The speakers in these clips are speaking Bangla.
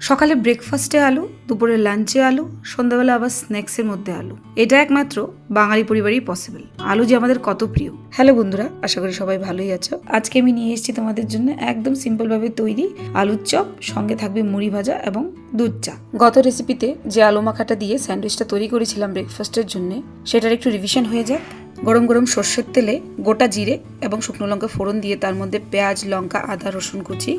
সকালে ব্রেকফাস্টে আলু, দুপুরে লাঞ্চে আলু, সন্ধ্যাবেলা আবার স্ন্যাক্সের মধ্যে আলু। এটা একমাত্র বাঙালি পরিবারই পসিবল আলু যে আমাদের কত প্রিয়। হ্যালো বন্ধুরা, আশা করি সবাই ভালোই আছো। আজকে আমি নিয়ে এসেছি তোমাদের জন্য একদম সিম্পলভাবে তৈরি আলুর চপ, সঙ্গে থাকবে মুড়ি ভাজা এবং দুধ চা। গত রেসিপিতে যে আলু মাখাটা দিয়ে স্যান্ডউইচটা তৈরি করেছিলাম ব্রেকফাস্টের জন্য, সেটার একটু রিভিশন হয়ে যাক। গরম গরম সর্ষের তেলে গোটা জিরে এবং শুকনো লঙ্কা ফোড়ন দিয়ে তার মধ্যে পেঁয়াজ, লঙ্কা, আদা, রসুন কুচি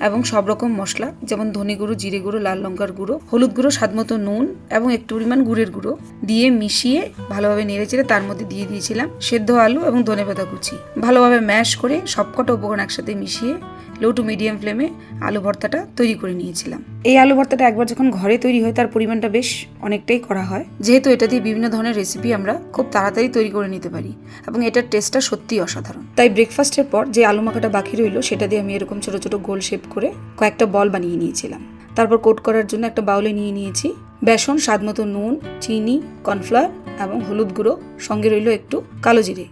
এবং সব রকম মশলা, যেমন ধনে গুঁড়ো, জিরে গুঁড়ো, লাল লঙ্কার গুঁড়ো, হলুদ গুঁড়ো স্বাদমতো নুন এবং একটু পরিমাণ গুড়ের গুঁড়ো দিয়ে মিশিয়ে ভালোভাবে নেড়ে চেড়ে তার মধ্যে দিয়ে দিয়েছিলাম সেদ্ধ আলু এবং ধনেপাতা কুচি। ভালোভাবে ম্যাশ করে সবকটা উপকরণ একসাথে মিশিয়ে লো টু মিডিয়াম ফ্লেমে আলু ভর্তাটা তৈরি করে নিয়েছিলাম। এই আলু ভর্তাটা একবার যখন ঘরে তৈরি হয় তার পরিমাণটা বেশ অনেকটাই করা হয়। যেহেতু এটা দিয়ে বিভিন্ন ধরনের রেসিপি আমরা খুব তাড়াতাড়ি তৈরি করে নিতে পারি এবং এটার টেস্টটা সত্যিই অসাধারণ। তাই ব্রেকফাস্টের পর যে আলু মাখাটা বাকি রইল সেটা দিয়ে আমি এরকম ছোটো ছোটো গোল শেপ করে কয়েকটা বল বানিয়ে নিয়েছিলাম। তারপর কোট করার জন্য একটা বাউলে নিয়ে নিয়েছি। বেসন স্বাদমতো নুন চিনি কর্নফ্লাওয়ার এবং হলুদ গুঁড়ো সঙ্গে রইল একটু কালো জিরে।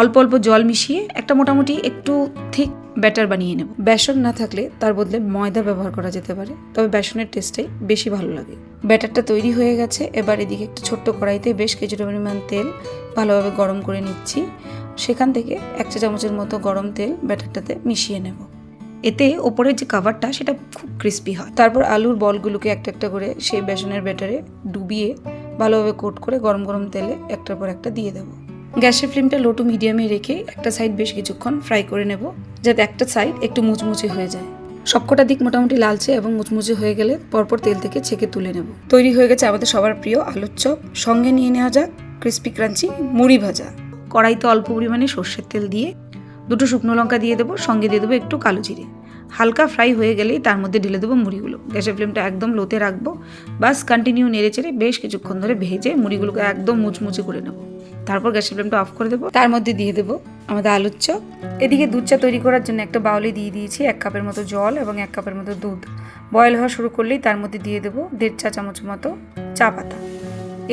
অল্প অল্প জল মিশিয়ে একটা মোটামুটি একটু ঠিক ব্যাটার বানিয়ে নেব। বেসন না থাকলে তার বদলে ময়দা ব্যবহার করা যেতে পারে, তবে বেসনের টেস্টটাই বেশি ভালো লাগে। ব্যাটারটা তৈরি হয়ে গেছে, এবার এদিকে একটা ছোট্ট কড়াইতে বেশ কিছুটা পরিমাণ তেল ভালোভাবে গরম করে নিচ্ছি। সেখান থেকে এক চা চামচের মতো গরম তেল ব্যাটারটাতে মিশিয়ে নেব। এতে ওপরের যে কাভারটা সেটা খুব ক্রিস্পি হয়। তারপর আলুর বলগুলোকে একটা একটা করে সেই বেসনের ব্যাটারে ডুবিয়ে ভালোভাবে কোট করে গরম গরম তেলে একটার পর একটা দিয়ে দেবো। গ্যাসের ফ্লেমটা লো টু মিডিয়ামে রেখে একটা সাইড বেশ কিছুক্ষণ ফ্রাই করে নেব, যাতে একটা সাইড একটু মুচমুচে হয়ে যায়। সবকটা দিক মোটামুটি লালচে এবং মুচমুচে হয়ে গেলে পরপর তেল থেকে ছেঁকে তুলে নেব। তৈরি হয়ে গেছে আমাদের সবার প্রিয় আলুর চপ সঙ্গে নিয়ে নেওয়া যাক ক্রিস্পি ক্রাঞ্চি মুড়ি ভাজা। কড়াইতে অল্প পরিমাণে সর্ষের তেল দিয়ে দুটো শুকনো লঙ্কা দিয়ে দেবো, সঙ্গে দিয়ে দেবো একটু কালো জিরে। হালকা ফ্রাই হয়ে গেলেই তার মধ্যে ঢেলে দেবো মুড়িগুলো। গ্যাসের ফ্লেমটা একদম লোতে রাখব। বাস কন্টিনিউ নেড়ে চেড়ে বেশ কিছুক্ষণ ধরে ভেজে মুড়িগুলোকে একদম মুচমুচে করে নেব। তারপর গ্যাসের ফ্লেমটা অফ করে দেবো। তার মধ্যে দিয়ে দেবো আমাদের আলুর চপ। এদিকে দুধ চা তৈরি করার জন্য একটা বাউলে দিয়ে দিয়েছি এক কাপের মতো জল এবং এক কাপের মতো দুধ। বয়েল হওয়া শুরু করলেই তার মধ্যে দিয়ে দেবো দেড় চা চামচ মতো চা পাতা।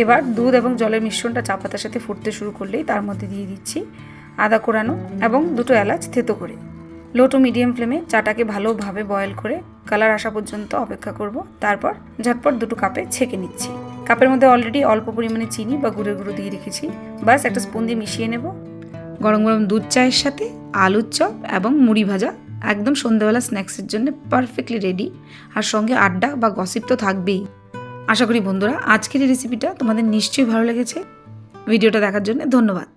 এবার দুধ এবং জলের মিশ্রণটা চা পাতার সাথে ফুটতে শুরু করলেই তার মধ্যে দিয়ে দিচ্ছি আদা কোরানো এবং দুটো এলাচ থেতো করে। লো টু মিডিয়াম ফ্লেমে চাটাকে ভালোভাবে বয়েল করে কালার আসা পর্যন্ত অপেক্ষা করব। তারপর ঝটপট দুটো কাপে ছেঁকে নিচ্ছি। কাপের মধ্যে অলরেডি অল্প পরিমাণে চিনি বা গুঁড়ো গুঁড়ো দিয়ে রেখেছি। বাস একটা স্পুন দিয়ে মিশিয়ে নেব। গরম গরম দুধ চায়ের সাথে, আলুর চপ এবং মুড়ি ভাজা। একদম সন্ধ্যাবেলা স্ন্যাক্সের জন্য পারফেক্টলি রেডি আর সঙ্গে আড্ডা বা গসিপ তো থাকবেই। আশা করি বন্ধুরা, আজকের এই রেসিপিটা তোমাদের নিশ্চয়ই ভালো লেগেছে। ভিডিওটা দেখার জন্য ধন্যবাদ।